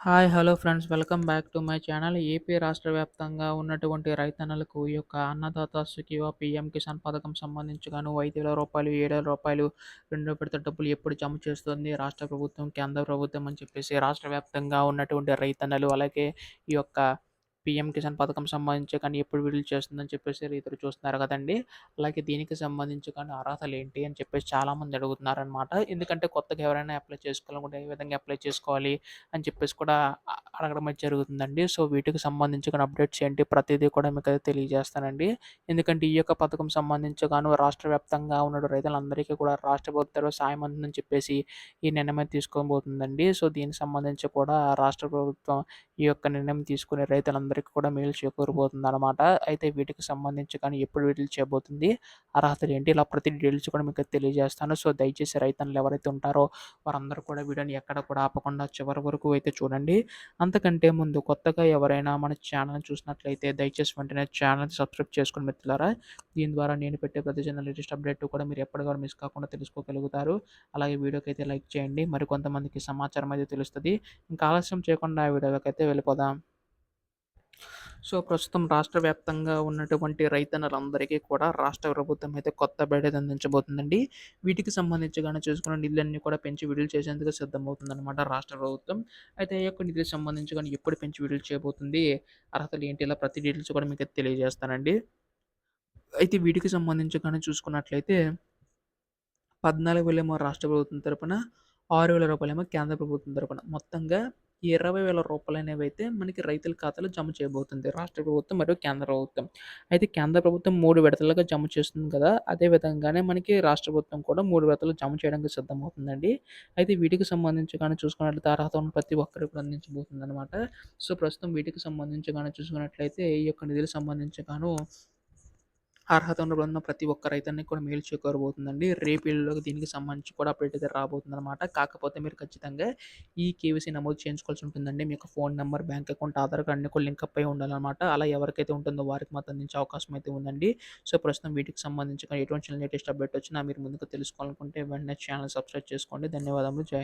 Hi hello friends. Welcome back to my channel. AP రాష్ట్ర వ్యాప్తంగా ఉన్నటువంటి రైతన్నలకు ఈ యొక్క అన్నదాత సుఖీవ పిఎం కిసాన్ పథకం సంబంధించి గాను ఐదు వేల రూపాయలు ఏడు వేల రూపాయలు రెండు విడత డబ్బులు ఎప్పుడు జమ చేస్తుంది రాష్ట్ర ప్రభుత్వం కేంద్ర ప్రభుత్వం అని చెప్పేసి రాష్ట్ర వ్యాప్తంగా ఉన్నటువంటి రైతన్నలు అలాగే ఈ యొక్క పీఎం కిసాన్ పథకం సంబంధించి కానీ ఎప్పుడు విడుదల చేస్తుందని చెప్పేసి రైతులు చూస్తున్నారు కదండి. అలాగే దీనికి సంబంధించి కానీ అర్హతలు ఏంటి అని చెప్పేసి చాలామంది అడుగుతున్నారనమాట ఎందుకంటే కొత్తగా ఎవరైనా అప్లై చేసుకోవాలనుకుంటే ఏ విధంగా అప్లై చేసుకోవాలి అని చెప్పేసి కూడా అడగడం జరుగుతుందండి. సో వీటికి సంబంధించిన అప్డేట్స్ ఏంటి ప్రతిదీ కూడా మీకు అయితే తెలియజేస్తానండి. ఎందుకంటే ఈ యొక్క పథకం సంబంధించి గాను రాష్ట్ర వ్యాప్తంగా ఉన్న రైతులందరికీ కూడా రాష్ట్ర ప్రభుత్వం సాయం అందని చెప్పేసి ఈ నిర్ణయం తీసుకోబోతుందండి సో దీనికి సంబంధించి కూడా రాష్ట్ర ప్రభుత్వం ఈ యొక్క నిర్ణయం తీసుకునే రైతులందరూ అందరికీ కూడా మేలు చేకూరబోతుంది అనమాట అయితే వీటికి సంబంధించి కానీ ఎప్పుడు విడుదల చేయబోతుంది అర్హతలు ఏంటి ఇలా ప్రతి డీటెయిల్స్ కూడా మీకు తెలియజేస్తాను. సో దయచేసి రైతన్నులు ఎవరైతే ఉంటారో వారందరూ కూడా వీడియోని ఎక్కడ కూడా ఆపకుండా చివరి వరకు అయితే చూడండి. అంతకంటే ముందు కొత్తగా ఎవరైనా మన ఛానల్ చూసినట్లయితే దయచేసి వెంటనే ఛానల్ సబ్స్క్రైబ్ చేసుకుని మిత్రులారా దీని ద్వారా నేను పెట్టే ప్రతి చిన్న లేటెస్ట్ అప్డేట్ కూడా మీరు ఎప్పటికీ మిస్ కాకుండా తెలుసుకోగలుగుతారు. అలాగే వీడియోకి అయితే లైక్ చేయండి. మరి కొంతమందికి సమాచారం అయితే తెలుస్తుంది. ఇంకా ఆలస్యం చేయకుండా ఆ అయితే వెళ్ళిపోదాం. సో ప్రస్తుతం రాష్ట్ర వ్యాప్తంగా ఉన్నటువంటి రైతన్నలందరికీ కూడా రాష్ట్ర ప్రభుత్వం అయితే కొత్త బడ్జెట్ అందించబోతుందండి వీటికి సంబంధించి కానీ చూసుకున్న నిధులన్నీ కూడా పెంచి విడుదల చేసేందుకు సిద్ధమవుతుందన్నమాట రాష్ట్ర ప్రభుత్వం. అయితే ఈ యొక్క నిధులకు సంబంధించి కానీ ఎప్పుడు పెంచి విడుదల చేయబోతుంది? అర్హతలు ఏంటి? ఇలా ప్రతి డీటెయిల్స్ కూడా మీకు అయితే తెలియజేస్తానండి. అయితే వీటికి సంబంధించి కానీ చూసుకున్నట్లయితే పద్నాలుగు వేలేమో రాష్ట్ర ప్రభుత్వం తరపున ఆరు వేల రూపాయలేమో కేంద్ర ప్రభుత్వం తరపున మొత్తంగా ఇరవై వేల రూపాయలు అనేవి అయితే మనకి రైతుల ఖాతాలో జమ చేయబోతుంది. రాష్ట్ర ప్రభుత్వం మరియు కేంద్ర ప్రభుత్వం. అయితే కేంద్ర ప్రభుత్వం మూడు విడతలుగా జమ చేస్తుంది కదా అదే విధంగానే మనకి రాష్ట్ర ప్రభుత్వం కూడా మూడు విడతలు జమ చేయడానికి సిద్ధమవుతుందండి. అయితే వీటికి సంబంధించి కానీ చూసుకున్నట్లయితే అర్హత ఉన్న ప్రతి ఒక్కరికి అందించబోతుంది అనమాట సో ప్రస్తుతం వీటికి సంబంధించి కానీ చూసుకున్నట్లయితే ఈ యొక్క నిధులకు సంబంధించి గాను అర్హత ఉన్న ప్రతి ఒక్క రైతానికి కూడా మేలు చేకూరబోతుందండి. రేపు దీనికి సంబంధించి కూడా అప్డేట్ అయితే రాబోతుందన్నమాట. కాకపోతే మీరు ఖచ్చితంగా ఈ కేవీసీ నమోదు చేయించుకోవాల్సి ఉంటుందండి. మీకు phone number bank account Aadhaar card అన్ని కూడా లింక్ అప్ అయి ఉండాలన్నమాట. అలా ఎవరికైతే ఉంటుందో వారికి మాత్రం అందించే అవకాశం అయితే ఉందండి. సో ప్రస్తుతం వీటికి సంబంధించి ఎటువంటి లేటెస్ట్ అప్డేట్ వచ్చినా మీరు ముందుకు తెలుసుకోవాలనుకుంటే వెంటనే ఛానల్ సబ్స్క్రైబ్ చేసుకోండి. ధన్యవాదములు. జై